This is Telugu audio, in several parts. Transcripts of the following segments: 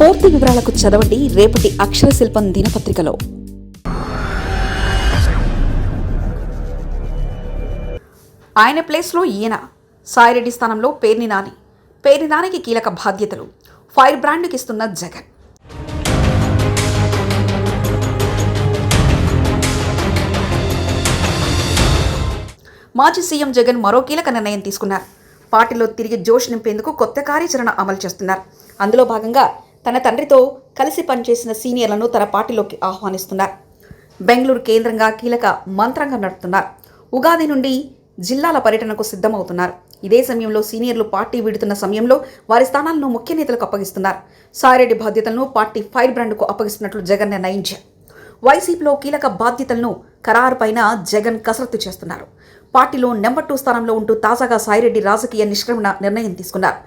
పూర్తి వివరాలకు చదవండి రేపటి అక్షర శిల్పం దినపత్రికలో. ఆయన ప్లేస్లో ఈయన. సాయిరెడ్డి స్థానంలో పేర్ని నాని. పేర్ని నానికి కీలక బాధ్యతలు. ఫైర్ బ్రాండ్కి ఇస్తున్న జగన్. మాజీ సీఎం జగన్ మరో కీలక నిర్ణయం తీసుకున్నారు. పార్టీలో తిరిగి జోష్ నింపేందుకు కొత్త కార్యాచరణ అమలు చేస్తున్నారు. అందులో భాగంగా తన తండ్రితో కలిసి పనిచేసిన సీనియర్లను తన పార్టీలోకి ఆహ్వానిస్తున్నారు. బెంగళూరు కేంద్రంగా కీలక మంత్రంగా నడుపుతున్నారు. ఉగాది నుండి జిల్లాల పర్యటనకు సిద్ధమవుతున్నారు. ఇదే సమయంలో సీనియర్లు పార్టీ విడుతున్న సమయంలో వారి స్థానాలను ముఖ్య నేతలకు అప్పగిస్తున్నారు. సాయిరెడ్డి బాధ్యతలను పార్టీ ఫైర్ బ్రాండ్కు అప్పగిస్తున్నట్లు జగన్ నిర్ణయించారు. వైసీపీలో కీలక బాధ్యతలను ఖరారుపైన జగన్ కసరత్తు చేస్తున్నారు. పార్టీలో నెంబర్ టూ స్థానంలో ఉంటూ తాజాగా సాయిరెడ్డి రాజకీయ నిష్క్రమణ నిర్ణయం తీసుకున్నారు.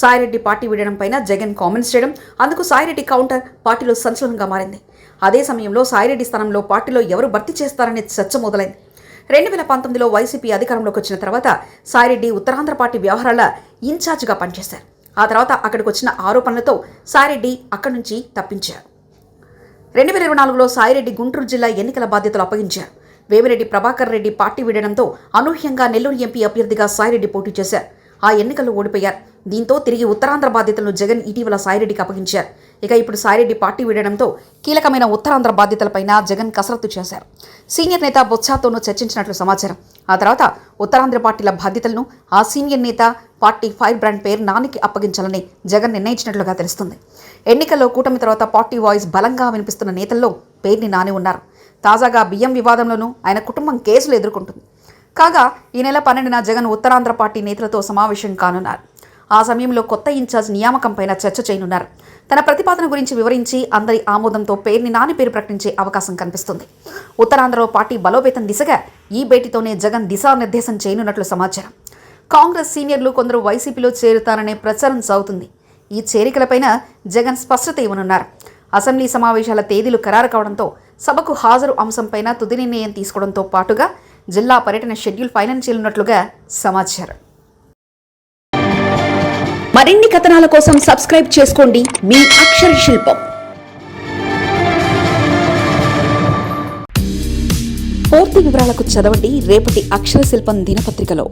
సాయిరెడ్డి పార్టీ వీడడం పైన జగన్ కామెంట్స్ చేయడం అందుకు సాయిరెడ్డి కౌంటర్ పార్టీలో సంచలనంగా మారింది. అదే సమయంలో సాయిరెడ్డి స్థానంలో పార్టీలో ఎవరు భర్తీ చేస్తారనే చర్చ మొదలైంది. రెండు వేల పంతొమ్మిదిలో వైసీపీ అధికారంలోకి వచ్చిన తర్వాత సాయిరెడ్డి ఉత్తరాంధ్ర పార్టీ వ్యవహారాల ఇన్ఛార్జ్గా పనిచేశారు. ఆ తర్వాత అక్కడికి వచ్చిన ఆరోపణలతో సాయిరెడ్డి అక్కడి నుంచి తప్పించారు. రెండు వేల ఇరవై నాలుగులో సాయిరెడ్డి గుంటూరు జిల్లా ఎన్నికల బాధ్యతలు అప్పగించారు. వేమిరెడ్డి ప్రభాకర్ రెడ్డి పార్టీ వీడడంతో అనూహ్యంగా నెల్లూరు ఎంపీ అభ్యర్థిగా సాయిరెడ్డి పోటీ చేశారు. ఆ ఎన్నికల్లో ఓడిపోయారు. దీంతో తిరిగి ఉత్తరాంధ్ర బాధ్యతలను జగన్ ఇటీవల సాయిరెడ్డికి అప్పగించారు. ఇక ఇప్పుడు సాయిరెడ్డి పార్టీ వీడడంతో కీలకమైన ఉత్తరాంధ్ర బాధ్యతలపైన జగన్ కసరత్తు చేశారు. సీనియర్ నేత బొత్సాతోనూ చర్చించినట్లు సమాచారం. ఆ తర్వాత ఉత్తరాంధ్ర పార్టీల బాధ్యతలను ఆ సీనియర్ నేత పార్టీ ఫైర్ బ్రాండ్ పేరు నానికి అప్పగించాలని జగన్ నిర్ణయించినట్లుగా తెలుస్తుంది. ఎన్నికల్లో కూటమి తర్వాత పార్టీ వాయిస్ బలంగా వినిపిస్తున్న నేతల్లో పేర్ని నాని ఉన్నారు. తాజాగా బియ్యం వివాదంలోనూ ఆయన కుటుంబం కేసులు ఎదుర్కొంటుంది. కాగా ఈ నెల పన్నెండున జగన్ ఉత్తరాంధ్ర పార్టీ నేతలతో సమావేశం కానున్నారు. ఆ సమయంలో కొత్త ఇన్ఛార్జ్ నియామకంపైన చర్చ చేయనున్నారు. తన ప్రతిపాదన గురించి వివరించి అందరి ఆమోదంతో పేరుని నాని పేరు ప్రకటించే అవకాశం కనిపిస్తుంది. ఉత్తరాంధ్రలో పార్టీ బలోపేతం దిశగా ఈ భేటీతోనే జగన్ దిశానిర్దేశం చేయనున్నట్లు సమాచారం. కాంగ్రెస్ సీనియర్లు కొందరు వైసీపీలో చేరుతారనే ప్రచారం సాగుతుంది. ఈ చేరికలపైన జగన్ స్పష్టత ఇవ్వనున్నారు. అసెంబ్లీ సమావేశాల తేదీలు ఖరారు కావడంతో సభకు హాజరు అంశంపైన తుది నిర్ణయం తీసుకోవడంతో పాటుగా జిల్లా పర్యటన షెడ్యూల్ ఫైనల్ చేయనున్నట్లుగా సమాచారం. మరిన్ని కథనాల కోసం సబ్స్క్రైబ్ చేసుకోండి మీ అక్షర శిల్పం. పూర్తి వివరాలకు చదవండి రేపటి అక్షర శిల్పం దినపత్రికలో.